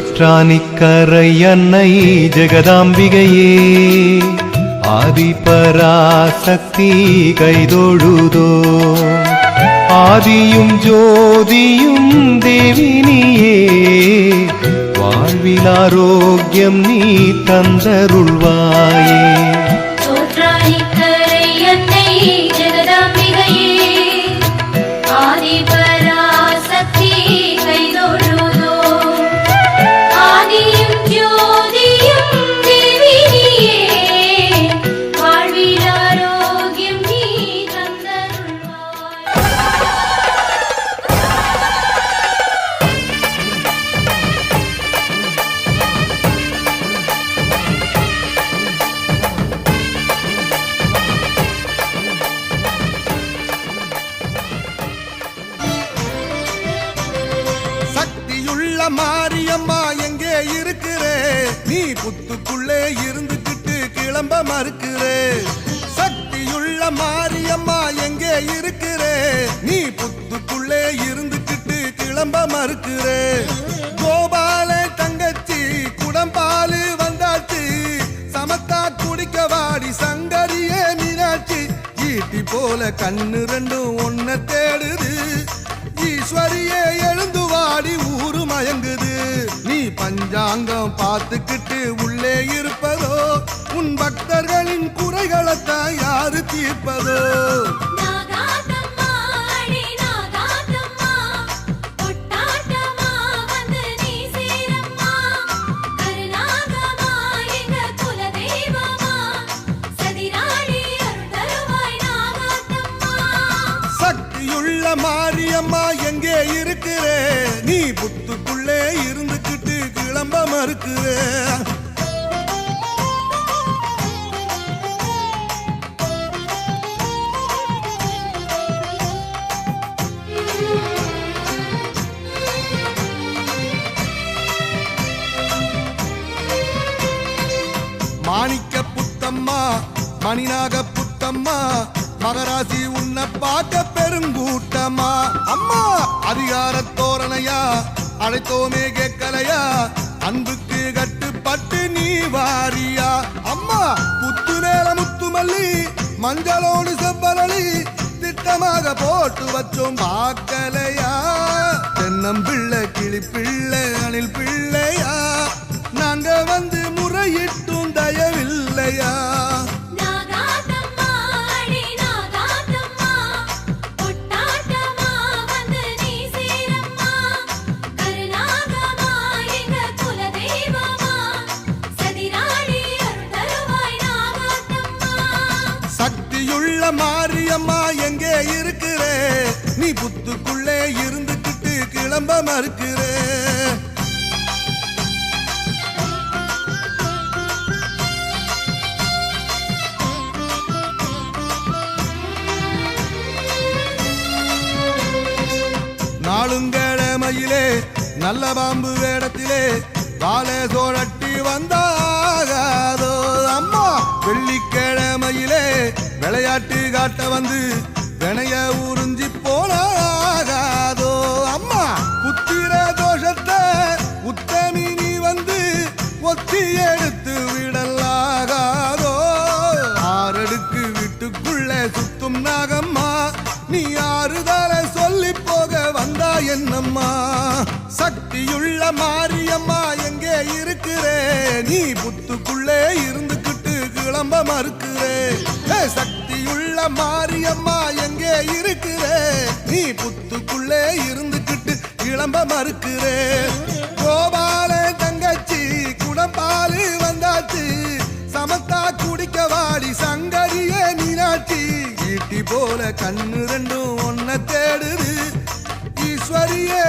சோற்றானிக்கரை அன்னை ஜெகதாம்பிகையே ஆதிபராசக்தி கைதொழுதோ. ஆதியும் ஜோதியும் தேவினியே வாழ்வில் ஆரோக்கியம் நீ தந்தருள்வாயே. உள்ள மாரியம்மா எங்கே இருக்கிறே? நீ புத்துக்குள்ளே இருந்துகிட்டு கிளம்ப மறுக்கிறே. சக்தியுள்ள மாரியம்மா எங்கே இருக்கிறே? நீ புத்துக்குள்ளே இருந்துகிட்டு கிளம்ப மறுக்கிறே. கோபால தங்கச்சி குடம்பாலு வந்தாச்சு. சமத்தா குடிக்க வாடி சங்கரியே மீனாட்சி. ஈட்டி போல கண்ணு ரெண்டும் ஒன்ன தேடுது. ஈஸ்வரியே எழுந்து வாடி ஊரு மயங்குது. நீ பஞ்சாங்கம் பார்த்துக்கிட்டு உள்ளே இருப்பதோ? உன் பக்தர்களின் குறைகளைத்தான் யாரு தீர்ப்பதோ? நாகாத்தம்மா அம்மா எங்கே இருக்கிற? நீ புத்துக்குள்ளே இருந்துக்கிட்டு கிளம்ப மறுக்கிற. மாணிக்க புத்தம்மா மணிநாக புத்தம்மா மகராசி உன்னை பார்க்க பெருங்கூட்டமா? அம்மா அதிகார தோரணையா? அழைத்தோமே கேட்கலையா? அன்புக்கு கட்டுப்பட்டு நீ வாரியா? அம்மா முத்து மேல முத்துமல்லி மஞ்சளோடு செவ்வரளி திட்டமாக போட்டு வச்சோம் பார்க்கலையா? தென்னம்பிள்ளை கிளி பிள்ளை அணில் பிள்ளையா? நாங்க வந்து முறையில் சக்தியுள்ள மாரியம்மா எங்கே இருக்கிறே? நீ புத்துக்குள்ளே இருந்துக்கிட்டு கிளம்ப மறுக்கிறே. நாளுங்கிழமையிலே நல்ல பாம்பு வேடத்திலே வாழை சோழட்டி வந்தாகாதோ. அம்மா வெள்ளி விளையாட்டு காட்ட வந்து வினைய உறிஞ்சி போனாகாதோ. அம்மா புத்திர தோஷத்தை உத்தமி நீ வந்து ஒத்தி எடுத்து விடலாகாதோ. ஆறடுக்கு வீட்டுக்குள்ள சுத்தும் நாகம்மா நீ ஆறுதல சொல்லி போக வந்தா என்னம்மா? சக்தியுள்ள மாரியம்மா எங்கே இருக்கிறே? நீ புத்துக்குள்ளே இருந்துக்கிட்டு கிளம்ப மறுக்கிறே. சக்தி உள்ள மாரியம்மா எங்கே இருக்கிறே? நீ புத்துக்குள்ளே இருந்துக்கிட்டு கிளம்ப மறுக்கிறே. கோபால தங்கச்சி குடம்பாலு வந்தாச்சு. சமத்தா குடிக்க வாடி சங்கரியே மீனாட்சி. ஈட்டி போல கண்ணு ரெண்டும் ஒன்ன தேடுது. ஈஸ்வரியே